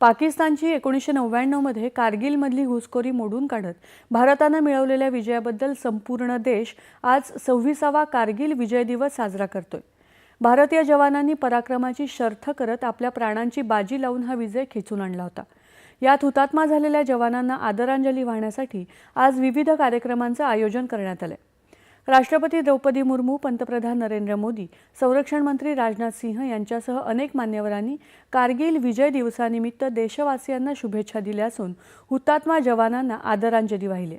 पाकिस्तानची एकोणीसशे नव्याण्णवमध्ये कारगिलमधली घुसखोरी मोडून काढत भारतानं मिळवलेल्या विजयाबद्दल संपूर्ण देश आज सव्वीसावा कारगिल विजय दिवस साजरा करतोय. भारतीय जवानांनी पराक्रमाची शर्थ करत आपल्या प्राणांची बाजी लावून हा विजय खेचून आणला होता. यात हुतात्मा झालेल्या जवानांना आदरांजली वाहण्यासाठी आज विविध कार्यक्रमांचं आयोजन करण्यात आलंय. राष्ट्रपती द्रौपदी मुर्मू पंतप्रधान नरेंद्र मोदी संरक्षण मंत्री राजनाथ सिंह यांच्यासह अनेक मान्यवरांनी कारगिल विजय दिवसानिमित्त देशवासियांना शुभेच्छा दिल्या असून हुतात्मा जवानांना आदरांजली वाहिली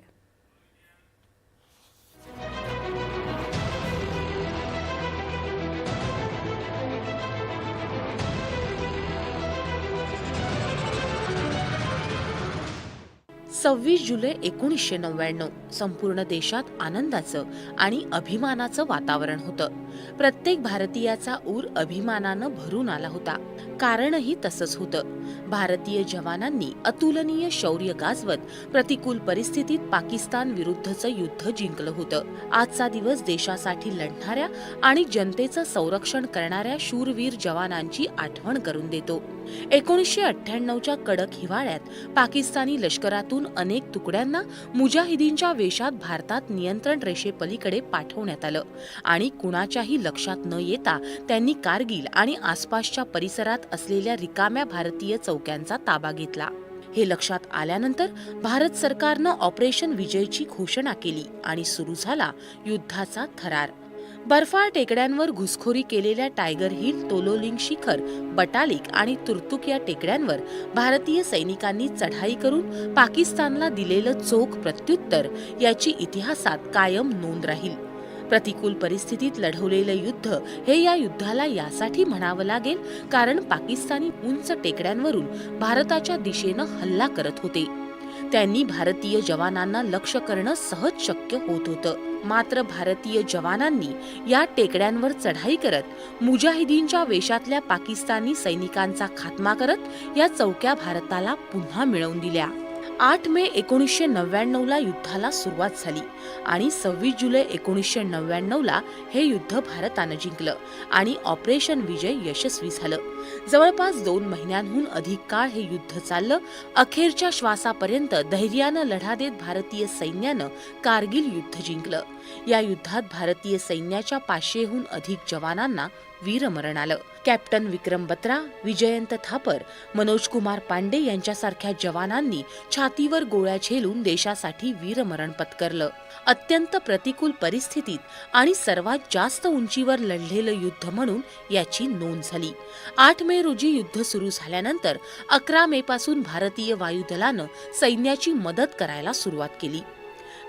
सव्वीस जुलै एकोणीसशे नव्याण्णव. संपूर्ण देशात आनंदाचं आणि अभिमानाचं वातावरण होतं. प्रत्येक भारतीयाचा ऊर अभिमानानं भरून आला होता. कारणही तसंच होतं. भारतीय जवानांनी अतुलनीय शौर्य गाजवत प्रतिकूल परिस्थितीत पाकिस्तान विरुद्धचं युद्ध जिंकलं होतं. आजचा दिवस देशासाठी लढणाऱ्या आणि जनतेचं संरक्षण करणाऱ्या शूरवीर जवानांची आठवण करून देतो. एकोणीसशे अठ्ठ्याण्णवच्या कडक हिवाळ्यात पाकिस्तानी लष्करातून अनेक तुकड्यांना मुजाहिदींच्या वेशात भारतात नियंत्रण रेषेपलीकडे पाठवण्यात आलं आणि कुणाच्याही लक्षात न येता त्यांनी कारगिल आणि आसपासच्या परिसरात असलेल्या रिकाम्या भारतीय चौक्यांचा ताबा घेतला. हे लक्षात आल्यानंतर भारत सरकारनं ऑपरेशन विजयची घोषणा केली आणि सुरू झाला युद्धाचा थरार. बर्फाळ टेकड्यांवर घुसखोरी केलेल्या टायगर हिल तोलोलिंग शिखर बटालिक आणि तुर्तुक या टेकड्यांवर भारतीय सैनिकांनी चढाई करून पाकिस्तानला दिलेलं चोख प्रत्युत्तर याची इतिहासात कायम नोंद राहील. प्रतिकूल परिस्थितीत लढवलेलं युद्ध हे या युद्धाला यासाठी म्हणावं लागेल कारण पाकिस्तानी उंच टेकड्यांवरून भारताच्या दिशेनं हल्ला करत होते. त्यांनी भारतीय जवानांना लक्ष करणं सहज शक्य होत होतं. मात्र भारतीय जवानांनी या टेकड्यांवर चढाई करत मुजाहिदीनच्या वेशातल्या पाकिस्तानी सैनिकांचा खात्मा करत या चौक्या भारताला पुन्हा मिळवून दिल्या. आठ मे एकोणीसशे नव्याण्णवला युद्धाला सुरुवात झाली आणि सव्वीस जुलै एकोणीसशे नव्याण्णवला हे युद्ध भारतानं जिंकलं आणि ऑपरेशन विजय यशस्वी झालं. जवळपास दोन महिन्यांहून अधिक काळ हे युद्ध चाललं. अखेरच्या श्वासापर्यंत धैर्यानं लढा देत भारतीय सैन्यानं कारगिल युद्ध जिंकलं. या युद्धात भारतीय सैन्याच्या पाचशेहून अधिक जवानांना वीरमरण आलं. कॅप्टन विक्रम बत्रा विजयंत थापर मनोज कुमार पांडे यांच्यासारख्या जवानांनी छातीवर गोळ्या झेलून देशासाठी वीरमरण पत्करलं. अत्यंत प्रतिकूल परिस्थितीत आणि सर्वात जास्त उंचीवर लढलेलं युद्ध म्हणून याची नोंद झाली. आठ मे रोजी युद्ध सुरू झाल्यानंतर अकरा मे पासून भारतीय वायुदलानं सैन्याची मदत करायला सुरुवात केली.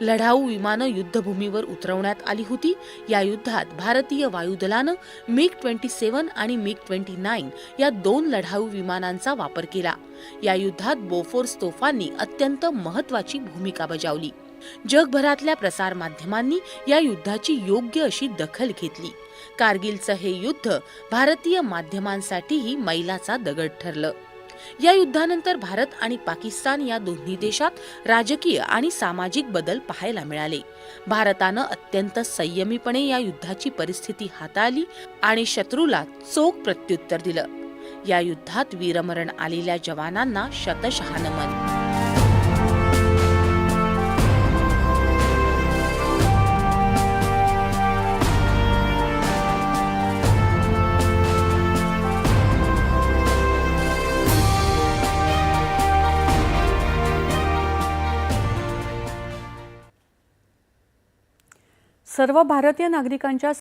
लढाऊ विमानं युद्धभूमीवर उतरवण्यात आली होती. या युद्धात भारतीय वायुदलानं मिग ट्वेंटी सेव्हन आणि मिग ट्वेंटी नाईन या दोन लढाऊ विमानांचा वापर केला. या युद्धात बोफोर्स तोफांनी अत्यंत महत्वाची भूमिका बजावली. जगभरातल्या प्रसार माध्यमांनी या युद्धाची योग्य अशी दखल घेतली. कारगिलचं हे युद्ध भारतीय माध्यमांसाठीही मैलाचा दगड ठरलं. या युद्धानंतर भारत आणि पाकिस्तान या दोन्ही देशात राजकीय आणि सामाजिक बदल पाहायला मिळाले. भारतानं अत्यंत संयमीपणे या युद्धाची परिस्थिती हाताळली आणि शत्रूला चोख प्रत्युत्तर दिलं. या युद्धात वीरमरण आलेल्या जवानांना शतशहा नमन सर्व भारतीय नागरिकांच्या